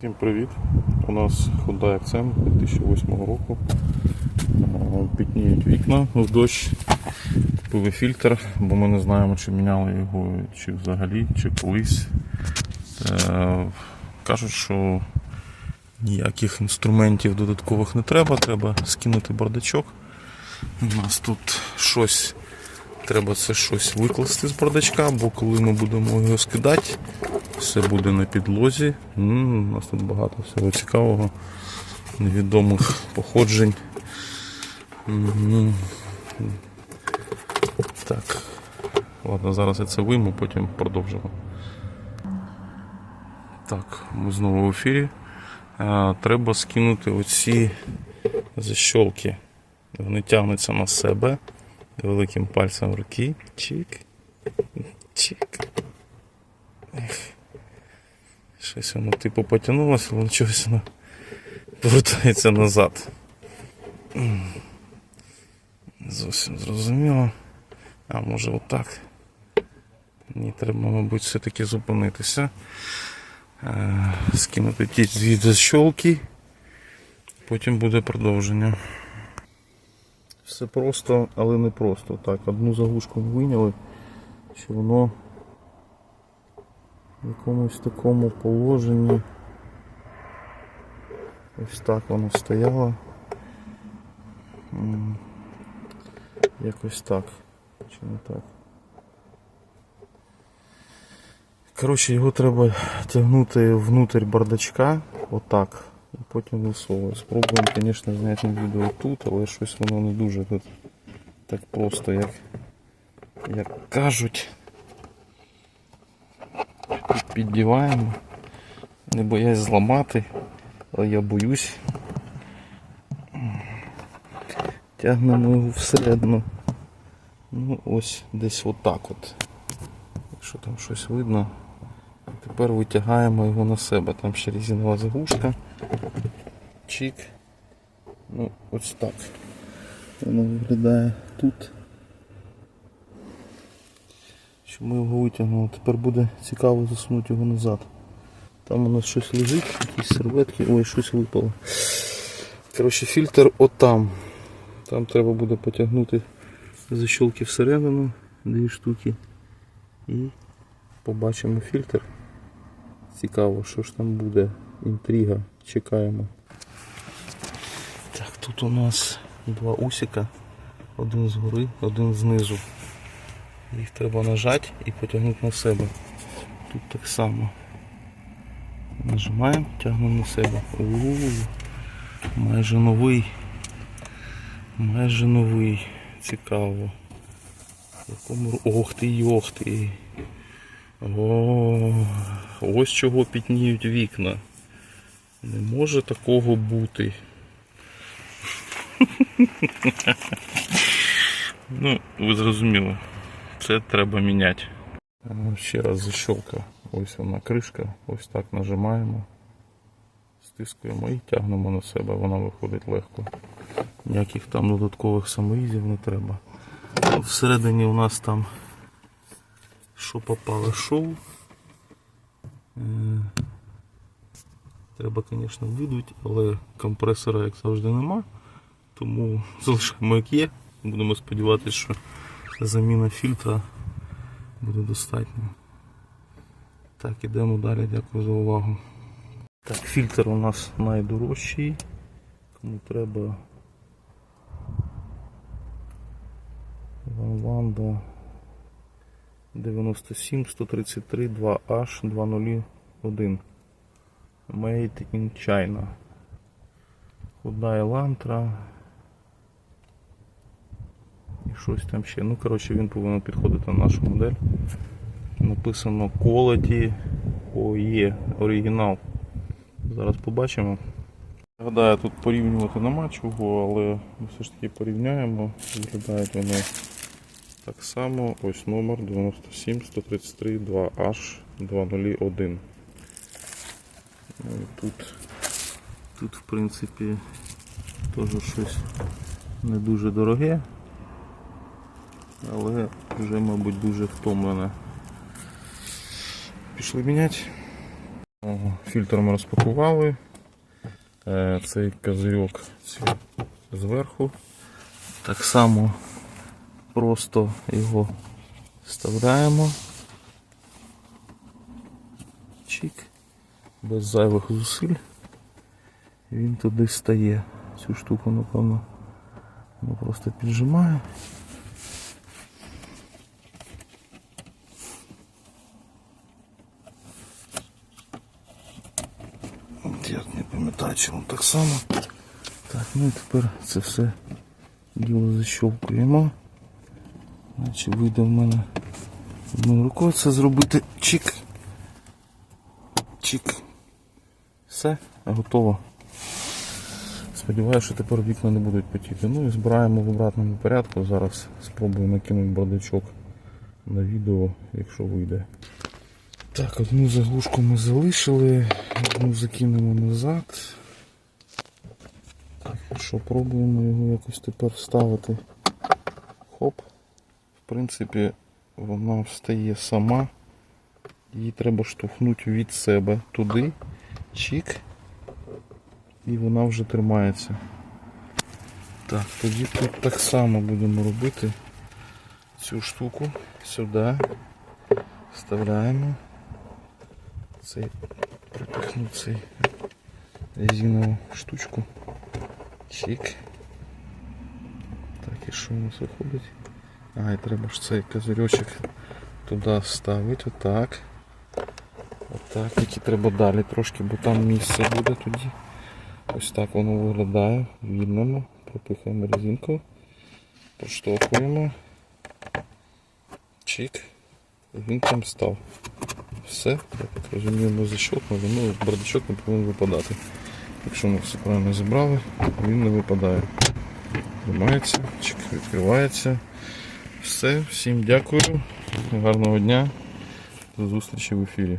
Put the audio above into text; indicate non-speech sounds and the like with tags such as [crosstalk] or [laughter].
Всім привіт! У нас Hyundai Accent 2008 року. Е, Пітніють вікна в дощ. Купили фільтр, бо ми не знаємо, чи міняли його чи взагалі, чи колись. Е, Кажуть, що ніяких інструментів додаткових не треба, треба скинути бардачок. У нас тут щось. Треба це щось викласти з бардачка, бо коли ми будемо його скидати, все буде на підлозі. М, У нас тут багато всього цікавого, невідомих походжень. М, Так. Ладно, зараз я це вийму, потім продовжимо. Так, ми знову в ефірі. А, Треба скинути оці защолки. Вони тягнуться на себе великим пальцем руки. Чик. Чик. Ех. Щось воно типу потягнулося, але чогось воно повертається назад. Не Зовсім зрозуміло. А може отак. Ні, треба, мабуть, все-таки зупинитися. Е, Скинути ті дві защолки. Потім буде продовження. Все просто, але не просто. Так, одну заглушку вийняли, що воно в якомусь такому положенні. Ось так воно стояло. Якось так. Чи не так? Коротше, його треба тягнути внутрь бардачка, отак, і потім висовувати. Спробуємо, звісно, зняти відео тут, але щось воно не дуже тут так просто, як, як кажуть. Піддіваємо. Не боясь зламати, але я боюсь. Тягнемо його всередину. Ну ось десь отак от. Якщо там щось видно. Тепер витягаємо його на себе. Там ще резинова заглушка. Чик. Ну, ось так. Воно виглядає тут. Що ми його витягнули. Тепер буде цікаво засунути його назад. Там у нас щось лежить, якісь серветки, ой, щось випало. Коротше, фільтр отам. Там треба буде потягнути защолки всередину, дві штуки. І побачимо фільтр. Цікаво, що ж там буде. Інтрига. Чекаємо. Так, тут у нас два усика. Один згори, один знизу. Їх треба нажати і потягнути на себе. Тут так само. Нажимаємо, тягнемо на себе. У-у-у. Майже новий. Майже новий. Цікаво. Якому... Ох ти, йох ти. О, ось чого пітніють вікна. Не може такого бути. [laughs] Ну, ви зрозуміли. Це треба міняти. Е, Ще раз защолка. Ось вона кришка. Ось так нажимаємо. Стискуємо і тягнемо на себе. Вона виходить легко. Ніяких там додаткових саморізів не треба. Всередині у нас там що попало шоу. Е, Треба, звісно, видути, але компресора, як завжди, нема. Тому залишаємо як є. Будемо сподіватися, що заміна фільтра буде достатньо. Так, ідемо далі, дякую за увагу. Так, фільтр у нас найдорожчий. Кому треба Ванванда 97 133 2H 201 Made in China. Худа Елантра. Щось там ще. Ну, коротше, він повинен підходити на нашу модель. Написано Quality OE оригінал. Зараз побачимо. Гадаю, тут порівнювати нема чого, але ми все ж таки порівняємо. Виглядають вони так само. Ось номер 97 133 2H 201. Ну тут, тут в принципі теж щось не дуже дороге, але вже, мабуть, дуже втомлене. Пішли міняти. Фільтр ми розпакували. Е, Цей козирьок зверху. Так само просто його вставляємо. Чик. Без зайвих зусиль. Він туди стає. Цю штуку, напевно, просто піджимає. От Я не пам'ятаю, чому так само. Так, ну і тепер це все діло защовкуємо. Значить вийде в мене одною рукою це зробити. Чик. Чик. Все, готово. Сподіваюся, що тепер вікна не будуть потіти. Ну і збираємо в обратному порядку. Зараз спробую накинути бардачок на відео, якщо вийде. Так, одну заглушку ми залишили, одну закинемо назад. Так, що пробуємо його якось тепер вставити. Хоп. В принципі, вона встає сама. Її треба штовхнути від себе туди. Чик. І вона вже тримається. Так, тоді тут так само будемо робити цю штуку сюди. Вставляємо. Цей пропихну цей резинову штучку. Чик. Так, і що у нас виходить? А, і треба ж цей козирьочок туди ставити, отак. Отак, тільки треба далі трошки, бо там місце буде тоді. Ось так воно виглядає. Вільнемо. Пропихаємо резинку. Проштовхуємо. Чик. І він там став. Все, я так розумію, ми защелкнули, ну бардачок не повинен випадати. Якщо ми все правильно зібрали, він не випадає. Тримається, відкривається. Все, всім дякую, гарного дня, до зустрічі в ефірі.